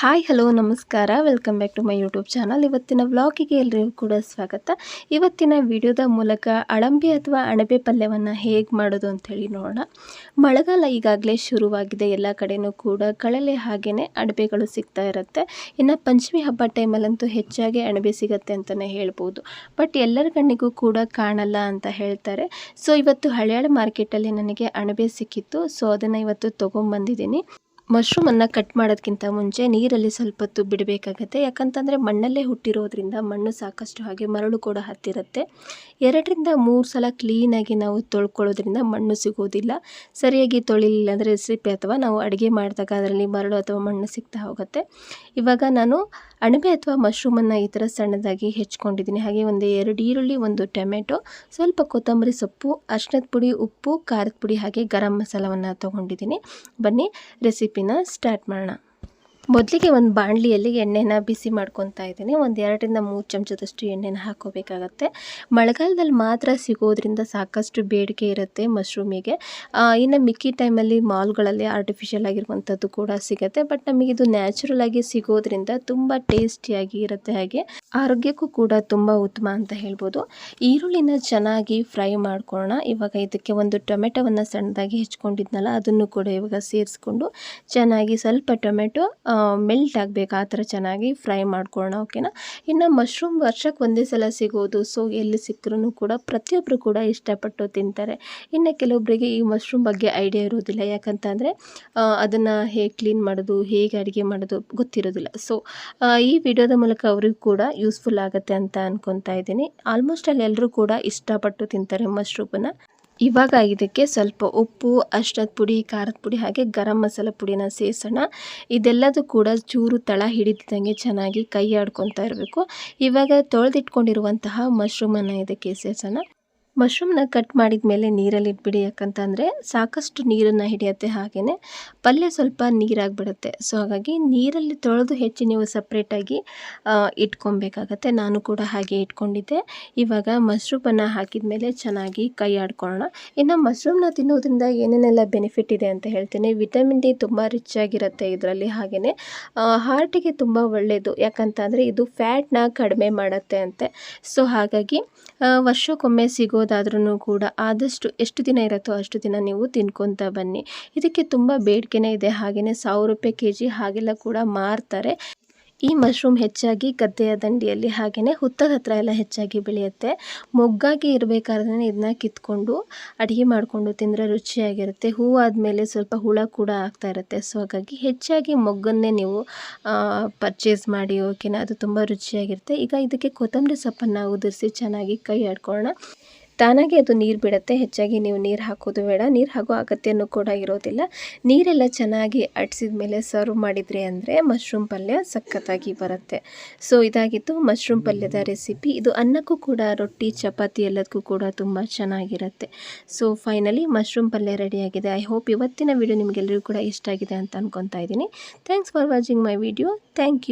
Hi, hello, ನಮಸ್ಕಾರ. Welcome back to my YouTube channel ಇವತ್ತಿನ ವ್ಲಾಗಿಗೆ ಎಲ್ಲರಿಗೂ ಕೂಡ ಸ್ವಾಗತ. ಇವತ್ತಿನ ವಿಡಿಯೋದ ಮೂಲಕ ಅಳಂಬಿ ಅಥವಾ ಅಣಬೆ ಪಲ್ಯವನ್ನು ಹೇಗೆ ಮಾಡೋದು ಅಂಥೇಳಿ ನೋಡೋಣ. ಮಳೆಗಾಲ ಈಗಾಗಲೇ ಶುರುವಾಗಿದೆ. ಎಲ್ಲ ಕಡೆಯೂ ಕೂಡ ಕಳಲೆ ಹಾಗೆಯೇ ಅಣಬೆಗಳು ಸಿಗ್ತಾ ಇರುತ್ತೆ. ಇನ್ನು ಪಂಚಮಿ ಹಬ್ಬ ಟೈಮಲ್ಲಂತೂ ಹೆಚ್ಚಾಗಿ ಅಣಬೆ ಸಿಗುತ್ತೆ ಅಂತಲೇ ಹೇಳ್ಬೋದು. ಬಟ್ ಎಲ್ಲರ ಕಣ್ಣಿಗೂ ಕೂಡ ಕಾಣಲ್ಲ ಅಂತ ಹೇಳ್ತಾರೆ. ಸೊ ಇವತ್ತು ಹಳೆಯಾಳ ಮಾರ್ಕೆಟಲ್ಲಿ ನನಗೆ ಅಣಬೆ ಸಿಕ್ಕಿತ್ತು. ಸೊ ಅದನ್ನು ಇವತ್ತು ತೊಗೊಂಬಂದಿದ್ದೀನಿ. ಮಶ್ರೂಮನ್ನು ಕಟ್ ಮಾಡೋದಕ್ಕಿಂತ ಮುಂಚೆ ನೀರಲ್ಲಿ ಸ್ವಲ್ಪ ಹೊತ್ತು ಬಿಡಬೇಕಾಗತ್ತೆ. ಯಾಕಂತಂದರೆ ಮಣ್ಣಲ್ಲೇ ಹುಟ್ಟಿರೋದ್ರಿಂದ ಮಣ್ಣು ಸಾಕಷ್ಟು ಹಾಗೆ ಮರಳು ಕೂಡ ಹತ್ತಿರುತ್ತೆ. ಎರಡರಿಂದ ಮೂರು ಸಲ ಕ್ಲೀನಾಗಿ ನಾವು ತೊಳ್ಕೊಳ್ಳೋದ್ರಿಂದ ಮಣ್ಣು ಸಿಗೋದಿಲ್ಲ. ಸರಿಯಾಗಿ ತೊಳಿಲಿಲ್ಲ ಅಂದರೆ ರೆಸಿಪಿ ಅಥವಾ ನಾವು ಅಡುಗೆ ಮಾಡಿದಾಗ ಅದರಲ್ಲಿ ಮರಳು ಅಥವಾ ಮಣ್ಣು ಸಿಗ್ತಾ ಹೋಗುತ್ತೆ. ಇವಾಗ ನಾನು ಅಣಬೆ ಅಥವಾ ಮಶ್ರೂಮನ್ನು ಈ ಥರ ಸಣ್ಣದಾಗಿ ಹೆಚ್ಕೊಂಡಿದ್ದೀನಿ. ಹಾಗೆ ಒಂದು ಎರಡು ಈರುಳ್ಳಿ, ಒಂದು ಟೊಮೆಟೊ, ಸ್ವಲ್ಪ ಕೊತ್ತಂಬರಿ ಸೊಪ್ಪು ಅರ್ಶಿನದ ಪುಡಿ, ಉಪ್ಪು, ಖಾರದ ಪುಡಿ ಹಾಗೆ ಗರಂ ಮಸಾಲವನ್ನು ತೊಗೊಂಡಿದ್ದೀನಿ. ಬನ್ನಿ ರೆಸಿಪಿನ ಸ್ಟಾರ್ಟ್ ಮಾಡೋಣ. ಮೊದಲಿಗೆ ಒಂದು ಬಾಣಲಿಯಲ್ಲಿ ಎಣ್ಣೆನ ಬಿಸಿ ಮಾಡ್ಕೊತಾ ಇದ್ದೀನಿ. ಒಂದು ಎರಡರಿಂದ ಮೂರು ಚಮಚದಷ್ಟು ಎಣ್ಣೆನ ಹಾಕೋಬೇಕಾಗತ್ತೆ. ಮಳೆಗಾಲದಲ್ಲಿ ಮಾತ್ರ ಸಿಗೋದ್ರಿಂದ ಸಾಕಷ್ಟು ಬೇಡಿಕೆ ಇರುತ್ತೆ ಮಶ್ರೂಮಿಗೆ. ಇನ್ನು ಮಿಕ್ಕಿ ಟೈಮಲ್ಲಿ ಮಾಲ್ಗಳಲ್ಲಿ ಆರ್ಟಿಫಿಷಿಯಲ್ ಆಗಿರುವಂಥದ್ದು ಕೂಡ ಸಿಗುತ್ತೆ. ಬಟ್ ನಮಗೆ ಇದು ನ್ಯಾಚುರಲ್ ಆಗಿ ಸಿಗೋದ್ರಿಂದ ತುಂಬ ಟೇಸ್ಟಿಯಾಗಿ ಇರುತ್ತೆ ಹಾಗೆ. ಆರೋಗ್ಯಕ್ಕೂ ಕೂಡ ತುಂಬ ಉತ್ತಮ ಅಂತ ಹೇಳ್ಬೋದು. ಈರುಳ್ಳಿನ ಚೆನ್ನಾಗಿ ಫ್ರೈ ಮಾಡ್ಕೊಳ್ಳೋಣ ಇವಾಗ ಇದಕ್ಕೆ ಒಂದು ಟೊಮೆಟೊವನ್ನು ಸಣ್ಣದಾಗಿ ಹೆಚ್ಕೊಂಡಿದ್ನಲ್ಲ, ಅದನ್ನು ಕೂಡ ಇವಾಗ ಸೇರಿಸ್ಕೊಂಡು ಚೆನ್ನಾಗಿ ಸ್ವಲ್ಪ ಟೊಮೆಟೊ ಮೆಲ್ಟ್ ಆಗಬೇಕು, ಆ ಥರ ಚೆನ್ನಾಗಿ ಫ್ರೈ ಮಾಡ್ಕೊಳ್ಳೋಣ, ಓಕೆನಾ? ಇನ್ನು ಮಶ್ರೂಮ್ ವರ್ಷಕ್ಕೆ ಒಂದೇ ಸಲ ಸಿಗೋದು, ಸೊ ಎಲ್ಲಿ ಸಿಕ್ಕರೂ ಕೂಡ ಪ್ರತಿಯೊಬ್ಬರು ಕೂಡ ಇಷ್ಟಪಟ್ಟು ತಿಂತಾರೆ. ಇನ್ನು ಕೆಲವೊಬ್ಬರಿಗೆ ಈ ಮಶ್ರೂಮ್ ಬಗ್ಗೆ ಐಡಿಯಾ ಇರೋದಿಲ್ಲ, ಯಾಕಂತಂದರೆ ಅದನ್ನು ಹೇಗೆ ಕ್ಲೀನ್ ಮಾಡೋದು, ಹೇಗೆ ಅಡುಗೆ ಮಾಡೋದು ಗೊತ್ತಿರೋದಿಲ್ಲ. ಸೊ ಈ ವಿಡಿಯೋದ ಮೂಲಕ ಅವ್ರಿಗೂ ಕೂಡ ಯೂಸ್ಫುಲ್ ಆಗುತ್ತೆ ಅಂತ ಅನ್ಕೊತಾ ಇದ್ದೀನಿ. ಆಲ್ಮೋಸ್ಟ್ ಅಲ್ಲಿ ಎಲ್ಲರೂ ಕೂಡ ಇಷ್ಟಪಟ್ಟು ತಿಂತಾರೆ ಮಶ್ರೂಮನ್ನು. ಇವಾಗ ಇದಕ್ಕೆ ಸ್ವಲ್ಪ ಉಪ್ಪು, ಅಷ್ಟದ ಪುಡಿ, ಖಾರದ ಪುಡಿ, ಹಾಗೆ ಗರಂ ಮಸಾಲ ಪುಡಿನ ಸೇರಿಸೋಣ. ಇದೆಲ್ಲದೂ ಕೂಡ ಚೂರು ತಳ ಹಿಡಿದಂಗೆ ಚೆನ್ನಾಗಿ ಕೈ ಆಡ್ಕೊತಾ ಇರಬೇಕು. ಇವಾಗ ತೊಳೆದಿಟ್ಕೊಂಡಿರುವಂತಹ ಮಶ್ರೂಮನ್ನು ಇದಕ್ಕೆ ಸೇರಿಸೋಣ. ಮಶ್ರೂಮ್ನ ಕಟ್ ಮಾಡಿದ ಮೇಲೆ ನೀರಲ್ಲಿ ಇಟ್ಬಿಡಿ, ಯಾಕಂತಂದರೆ ಸಾಕಷ್ಟು ನೀರನ್ನು ಹಿಡಿಯುತ್ತೆ ಹಾಗೆಯೇ ಪಲ್ಯ ಸ್ವಲ್ಪ ನೀರಾಗಿಬಿಡುತ್ತೆ. ಸೊ ಹಾಗಾಗಿ ನೀರಲ್ಲಿ ತೊಳೆದು ಹೆಚ್ಚು ನೀವು ಸಪ್ರೇಟಾಗಿ ಇಟ್ಕೊಬೇಕಾಗತ್ತೆ ನಾನು ಕೂಡ ಹಾಗೆ ಇಟ್ಕೊಂಡಿದ್ದೆ. ಇವಾಗ ಮಶ್ರೂಮನ್ನು ಹಾಕಿದ ಮೇಲೆ ಚೆನ್ನಾಗಿ ಕೈ ಆಡ್ಕೊಳ್ಳೋಣ. ಇನ್ನು ಮಶ್ರೂಮ್ನ ತಿನ್ನೋದ್ರಿಂದ ಏನೇನೆಲ್ಲ ಬೆನಿಫಿಟ್ ಇದೆ ಅಂತ ಹೇಳ್ತೀನಿ. ವಿಟಮಿನ್ ಡಿ ತುಂಬ ರಿಚ್ ಆಗಿರುತ್ತೆ ಇದರಲ್ಲಿ ಹಾಗೆಯೇ ಹಾರ್ಟಿಗೆ ತುಂಬ ಒಳ್ಳೆಯದು ಯಾಕಂತಂದರೆ ಇದು ಫ್ಯಾಟ್ನ ಕಡಿಮೆ ಮಾಡುತ್ತೆ ಅಂತೆ. ಸೊ ಹಾಗಾಗಿ ವರ್ಷಕ್ಕೊಮ್ಮೆ ಸಿಗೋದಾದ್ರೂ ಕೂಡ ಆದಷ್ಟು ಎಷ್ಟು ದಿನ ಇರುತ್ತೋ ಅಷ್ಟು ದಿನ ನೀವು ತಿನ್ಕೊತಾ ಬನ್ನಿ. ಇದಕ್ಕೆ ತುಂಬ ಬೇಡಿಕೆನೇ ಇದೆ. ಹಾಗೆಯೇ ಸಾವಿರ ರೂಪಾಯಿ ಕೆ ಜಿ ಹಾಗೆಲ್ಲ ಕೂಡ ಮಾರ್ತಾರೆ. ಈ ಮಶ್ರೂಮ್ ಹೆಚ್ಚಾಗಿ ಗದ್ದೆಯ ದಂಡಿಯಲ್ಲಿ ಹಾಗೆಯೇ ಹುತ್ತದ ಹತ್ರ ಎಲ್ಲ ಹೆಚ್ಚಾಗಿ ಬೆಳೆಯುತ್ತೆ. ಮೊಗ್ಗಾಗಿ ಇರಬೇಕಾದ್ರೆ ಇದನ್ನ ಕಿತ್ಕೊಂಡು ಅಡುಗೆ ಮಾಡಿಕೊಂಡು ತಿಂದರೆ ರುಚಿಯಾಗಿರುತ್ತೆ. ಹೂವು ಆದಮೇಲೆ ಸ್ವಲ್ಪ ಹುಳ ಕೂಡ ಆಗ್ತಾ ಇರುತ್ತೆ. ಸೊ ಹಾಗಾಗಿ ಹೆಚ್ಚಾಗಿ ಮೊಗ್ಗನ್ನೇ ನೀವು ಪರ್ಚೇಸ್ ಮಾಡಿ ಓಕೆನಾ? ಅದು ತುಂಬ ರುಚಿಯಾಗಿರುತ್ತೆ. ಈಗ ಇದಕ್ಕೆ ಕೊತ್ತಂಬರಿ ಸೊಪ್ಪನ್ನು ಉದುರಿಸಿ ಚೆನ್ನಾಗಿ ಕೈ ಆಡ್ಕೊಳ್ಳೋಣ. ತಾನಾಗೆ ಅದು ನೀರು ಬಿಡುತ್ತೆ. ಹೆಚ್ಚಾಗಿ ನೀವು ನೀರು ಹಾಕೋದು ಬೇಡ. ನೀರು ಹಾಕೋ ಅಗತ್ಯನೂ ಕೂಡ ಇರೋದಿಲ್ಲ. ನೀರೆಲ್ಲ ಚೆನ್ನಾಗಿ ಅಟ್ಸಿದ ಮೇಲೆ ಸರ್ವ್ ಮಾಡಿದರೆ ಅಂದರೆ ಮಶ್ರೂಮ್ ಪಲ್ಯ ಸಖತ್ತಾಗಿ ಬರುತ್ತೆ. ಸೊ ಇದಾಗಿತ್ತು ಮಶ್ರೂಮ್ ಪಲ್ಯದ ರೆಸಿಪಿ ಇದು ಅನ್ನಕ್ಕೂ ಕೂಡ, ರೊಟ್ಟಿ, ಚಪಾತಿ ಎಲ್ಲದಕ್ಕೂ ಕೂಡ ತುಂಬ ಚೆನ್ನಾಗಿರುತ್ತೆ. ಸೊ ಫೈನಲಿ ಮಶ್ರೂಮ್ ಪಲ್ಯ ರೆಡಿಯಾಗಿದೆ ಐ ಹೋಪ್ ಇವತ್ತಿನ ವಿಡಿಯೋ ನಿಮಗೆಲ್ಲರಿಗೂ ಕೂಡ ಇಷ್ಟ ಆಗಿದೆ ಅಂತ ಅನ್ಕೊತಾ ಇದ್ದೀನಿ. Thanks for watching my video thank you